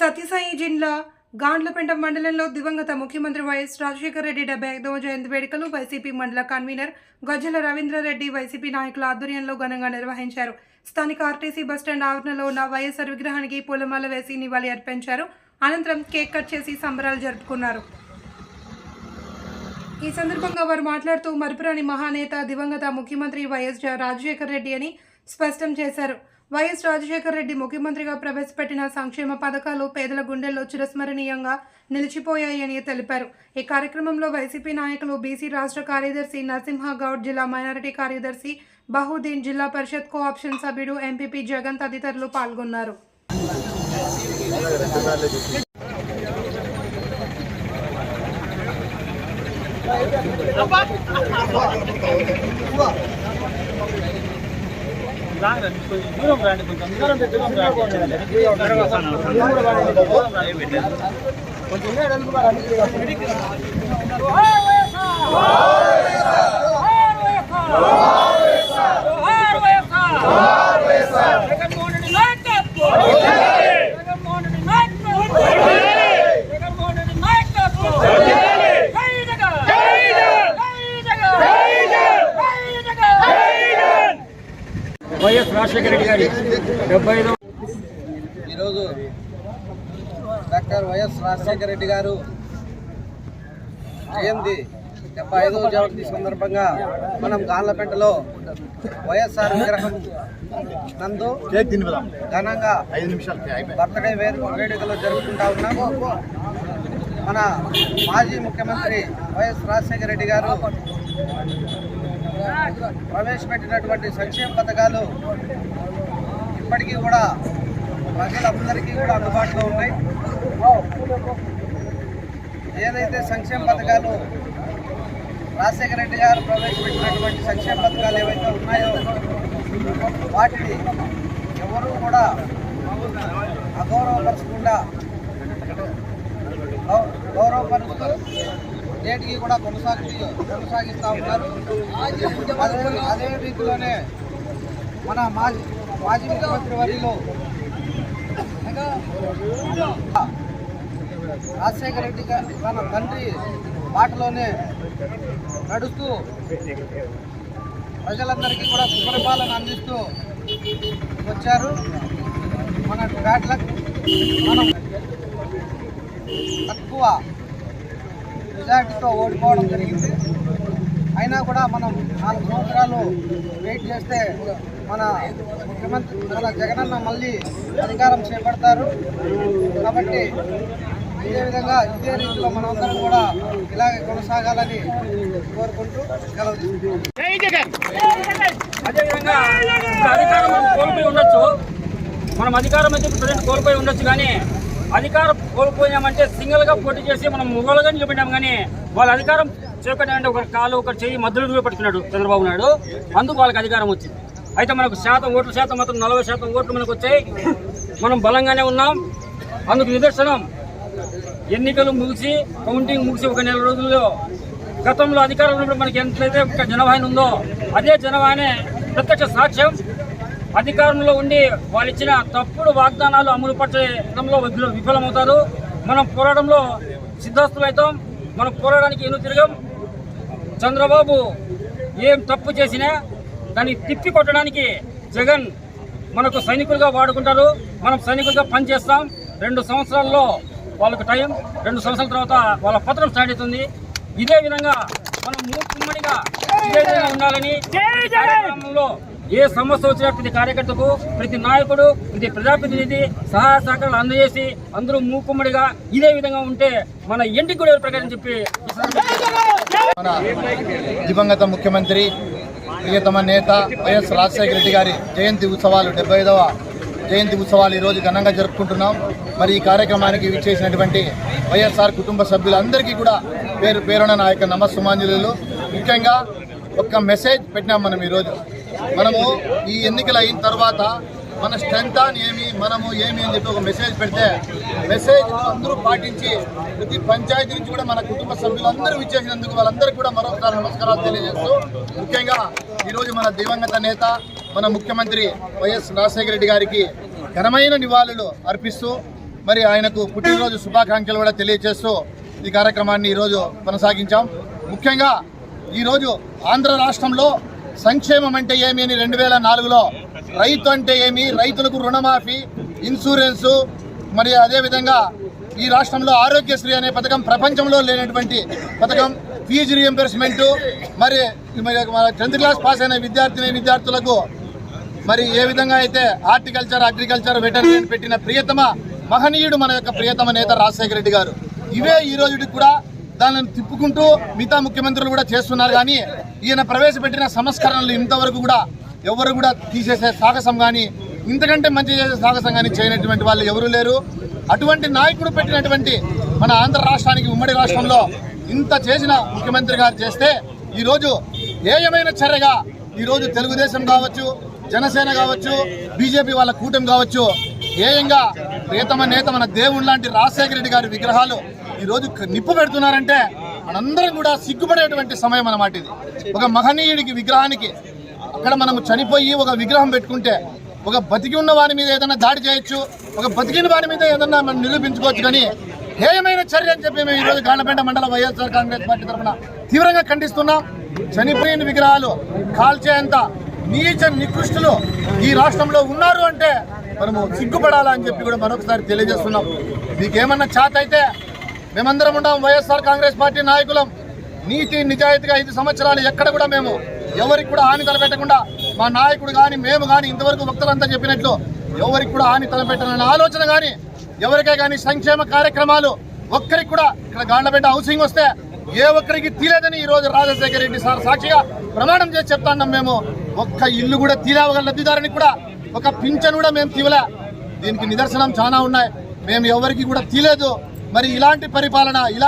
సత్యసాయి జిల్లా గాండ్లపెంట మండలంలో దివంగత ముఖ్యమంత్రి వైఎస్ రాజశేఖర రెడ్డి డెబ్బై ఐదవ జయంతి వేడుకలు వైసీపీ మండల కన్వీనర్ గజ్జల రవీంద్రారెడ్డి వైసీపీ నాయకుల ఆధ్వర్యంలో ఘనంగా నిర్వహించారు. స్థానిక ఆర్టీసీ బస్టాండ్ ఆవరణలో ఉన్న వైఎస్ఆర్ విగ్రహానికి పూలమాల వేసి నివాళి అర్పించారు. అనంతరం కేక్ కట్ చేసి సంబరాలు జరుపుకున్నారు. ఈ సందర్భంగా వారు మాట్లాడుతూ మరుపురాని మహానేత దివంగత ముఖ్యమంత్రి వైఎస్ జ- రెడ్డి అని స్పష్టం చేశారు. వైఎస్ రాజశేఖర రెడ్డి ముఖ్యమంత్రిగా ప్రవేశపెట్టిన సంక్షేమ పథకాలు పేదల గుండెల్లో చిరస్మరణీయంగా నిలిచిపోయాయని తెలిపారు. ఈ కార్యక్రమంలో వైసీపీ నాయకులు బీసీ రాష్ట్ర కార్యదర్శి నరసింహగౌడ్ జిల్లా మైనారిటీ కార్యదర్శి బహుద్దీన్ జిల్లా పరిషత్ కోఆప్షన్ సభ్యుడు ఎంపీపీ జగన్ తదితరులు పాల్గొన్నారు. దూరం రండి కొంచెం దూరం దూరం రండి కొంచెం వైఎస్ రాజశేఖర రెడ్డి గారి డెబ్బై ఐదు ఈరోజు డాక్టర్ వైఎస్ రాజశేఖర రెడ్డి గారు జయంతి డెబ్బై ఐదవ జయంతి సందర్భంగా మనం గాన్లపేటలో వైఎస్ఆర్ విగ్రహం నందు ఘనంగా ఐదు నిమిషాలు బర్త్డే వేరు వేడుకలు జరుపుకుంటా ఉన్నాము మన మాజీ ముఖ్యమంత్రి వైఎస్ రాజశేఖర రెడ్డి గారు ప్రవేశపెట్టినటువంటి సంక్షేమ పథకాలు ఇప్పటికీ కూడా ప్రజలందరికీ కూడా అందుబాటులో ఉన్నాయి. ఏదైతే సంక్షేమ పథకాలు రాజశేఖర రెడ్డి గారు ప్రవేశపెట్టినటువంటి సంక్షేమ పథకాలు ఏవైతే ఉన్నాయో వాటిని ఎవరూ కూడా అగౌరవపరచకుండా గౌరవపరుస్తూ నేటికి కూడా కొనసాగి కొనసాగిస్తూ ఉన్నారు. అదే అదే రీతిలోనే మన మాజీ మాజీ ముఖ్యమంత్రి వర్యులు రాజశేఖర రెడ్డి తన తండ్రి బాటలోనే నడుస్తూ ప్రజలందరికీ కూడా సుపరిపాలన అందిస్తూ వచ్చారు. మన బ్యాట్లకు మనం తక్కువ మెజార్టీతో ఓడిపోవడం జరిగింది. అయినా కూడా మనం నాలుగు సంవత్సరాలు వెయిట్ చేస్తే మన ముఖ్యమంత్రి మన జగనన్న మళ్ళీ అధికారం చేపడతారు. కాబట్టి ఇదే విధంగా ఇదే రీతిలో మనందరం కూడా ఇలాగే కొనసాగాలని కోరుకుంటూ కలవచ్చు అదేవిధంగా అధికారం కోల్పోయి ఉండొచ్చు. మనం అధికారం అయితే ప్రజెంట్ కోల్పోయి ఉండొచ్చు కానీ అధికారం కోల్పోయామంటే సింగిల్గా పోటీ చేసి మనం మొగలుగా నిలబడ్డాం కానీ వాళ్ళ అధికారం చేపట్టామంటే ఒక కాలు ఒక చెయ్యి మధ్యలో పట్టుకున్నాడు చంద్రబాబు నాయుడు. అందుకు వాళ్ళకి అధికారం వచ్చింది. అయితే మనకు శాతం ఓట్ల శాతం మాత్రం నలభై శాతం ఓట్లు మనకు వచ్చాయి. మనం బలంగానే ఉన్నాం. అందుకు నిదర్శనం. ఎన్నికలు ముగిసి కౌంటింగ్ ముగిసి ఒక నెల రోజుల్లో గతంలో అధికారంలో ఉన్నప్పుడు మనకి ఎంతైతే ఒక జనవాహిని ఉందో అదే జనవాహిని ప్రత్యక్ష సాక్ష్యం. అధికారంలో ఉండి వాళ్ళు ఇచ్చిన తప్పుడు వాగ్దానాలు అమలు పరచడంలో విఫల- విఫలమవుతారు. మనం పోరాటంలో సిద్ధస్తులైతాం మనం పోరాడానికి ఎన్ను తిరగం. చంద్రబాబు ఏం తప్పు చేసినా దాన్ని తిప్పి కొట్టడానికి జగన్ మనకు సైనికులుగా వాడుకుంటారు. మనం సైనికులుగా పనిచేస్తాం. రెండు సంవత్సరాల్లో వాళ్ళకు టైం రెండు సంవత్సరాల తర్వాత వాళ్ళ పత్రం స్టార్ట్ అవుతుంది. ఇదే విధంగా మనం ఇదే విధంగా ఉండాలని ఏ సమస్య వచ్చినా ప్రతి కార్యకర్తకు ప్రతి నాయకుడు ప్రతి ప్రజాప్రతినిధి సహాయ సహకారాలు అందజేసి అందరూ మూకుమ్మడిగా ఇదే విధంగా ఉంటే మన ఇంటికి కూడా ప్రకారం చెప్పి మన దివంగత ముఖ్యమంత్రి ప్రియతమ నేత వైఎస్ రాజశేఖర రెడ్డి గారి జయంతి ఉత్సవాలు డెబ్బై ఐదవ జయంతి ఉత్సవాలు ఈరోజు ఘనంగా జరుపుకుంటున్నాం. మరి ఈ కార్యక్రమానికి విచ్చేసినటువంటి వైఎస్ఆర్ కుటుంబ సభ్యులందరికీ కూడా పేరు పేరున నా యొక్క నమస్సుమాంజలు. ముఖ్యంగా ఒక్క మెసేజ్ పెట్టినాం మనం ఈరోజు. మనము ఈ ఎన్నికలు అయిన తర్వాత మన స్ట్రెంత్ అని ఏమి మనము ఏమి అని చెప్పి ఒక మెసేజ్ పెడితే మెసేజ్ అందరూ పాటించి ప్రతి పంచాయతీ నుంచి కూడా మన కుటుంబ సభ్యులందరూ ఇచ్చేసినందుకు వాళ్ళందరికీ కూడా మరొకసారి నమస్కారాలు తెలియజేస్తూ ముఖ్యంగా ఈరోజు మన దివంగత నేత మన ముఖ్యమంత్రి వైఎస్ రాజశేఖర రెడ్డి గారికి ఘనమైన నివాళులు అర్పిస్తూ మరి ఆయనకు పుట్టినరోజు శుభాకాంక్షలు కూడా తెలియజేస్తూ ఈ కార్యక్రమాన్ని ఈరోజు కొనసాగించాం. ముఖ్యంగా ఈరోజు ఆంధ్ర రాష్ట్రంలో సంక్షేమం అంటే ఏమి అని రెండు వేల నాలుగులో? రైతు అంటే ఏమి? రైతులకు రుణమాఫీ ఇన్సూరెన్సు మరి అదేవిధంగా ఈ రాష్ట్రంలో ఆరోగ్యశ్రీ అనే పథకం ప్రపంచంలో లేనటువంటి పథకం ఫీజు రియంబర్స్మెంట్ మరి మరి టెన్త్ క్లాస్ పాస్ అయిన విద్యార్థిని విద్యార్థులకు మరి ఏ విధంగా అయితే హార్టికల్చర్ అగ్రికల్చర్ వెటర్నరీ పెట్టిన ప్రియతమ మహనీయుడు మన యొక్క ప్రియతమ నేత రాజశేఖర రెడ్డి గారు. ఇవే ఈ రోజుకి కూడా దానిని తిప్పుకుంటూ మిగతా ముఖ్యమంత్రులు కూడా చేస్తున్నారు. కానీ ఈయన ప్రవేశపెట్టిన సంస్కరణలు ఇంతవరకు కూడా ఎవరు కూడా తీసేసే సాహసం కానీ ఇంతకంటే మంచి చేసే సాహసం కానీ చేయనటువంటి వాళ్ళు ఎవరు లేరు. అటువంటి నాయకుడు పెట్టినటువంటి మన ఆంధ్ర రాష్ట్రానికి ఉమ్మడి రాష్ట్రంలో ఇంత చేసిన ముఖ్యమంత్రి గారు చేస్తే ఈరోజు ఏయమైన చర్యగా ఈరోజు తెలుగుదేశం కావచ్చు జనసేన కావచ్చు బీజేపీ వాళ్ళ కూటమి కావచ్చు ఏయంగా ప్రియతమ నేత మన దేవుడు లాంటి రాజశేఖర రెడ్డి గారి విగ్రహాలు ఈరోజు నిప్పు పెడుతున్నారంటే మనందరం కూడా సిగ్గుపడేటువంటి సమయం అన్నమాట ఇది. ఒక మహనీయుడికి విగ్రహానికి అక్కడ మనము చనిపోయి ఒక విగ్రహం పెట్టుకుంటే ఒక బతికి ఉన్న వారి మీద ఏదైనా దాడి చేయొచ్చు ఒక బతికిన వారి మీద ఏదైనా మనం నిరూపించుకోవచ్చు కానీ హేయమైన చర్య అని చెప్పి మేము ఈరోజు గాండపేట మండల వైఎస్ఆర్ కాంగ్రెస్ పార్టీ తరఫున తీవ్రంగా ఖండిస్తున్నాం. చనిపోయిన విగ్రహాలు కాల్చేంత నీచ నికృష్టులు ఈ రాష్ట్రంలో ఉన్నారు అంటే మనము సిగ్గుపడాలా అని చెప్పి కూడా మరొకసారి తెలియజేస్తున్నాం. మీకేమన్నా చాత్ అయితే మేమందరం ఉన్నాం వైఎస్ఆర్ కాంగ్రెస్ పార్టీ నాయకులం. నీతి నిజాయితీగా ఐదు సంవత్సరాలు ఎక్కడ కూడా మేము ఎవరికి కూడా హాని తలపెట్టకుండా మా నాయకుడు కానీ మేము కానీ ఇంతవరకు భక్తులంతా చెప్పినట్లు ఎవరికి కూడా హాని తలపెట్టాలనే ఆలోచన కానీ ఎవరికే కానీ సంక్షేమ కార్యక్రమాలు ఒక్కరికి కూడా ఇక్కడ గాండ్లపేట హౌసింగ్ వస్తే ఏ ఒక్కరికి తీలేదని ఈ రోజు రాజశేఖర రెడ్డి సార్ సాక్షిగా ప్రమాణం చేసి చెప్తాన్నాం మేము. ఒక్క ఇల్లు కూడా తీలేవగల లబ్ధిదారుని కూడా ఒక పింఛన్ కూడా మేము తీవలే. దీనికి నిదర్శనం చాలా ఉన్నాయి. మేము ఎవరికి కూడా తీలేదు. మరి ఇలాంటి పరిపాలన ఇలా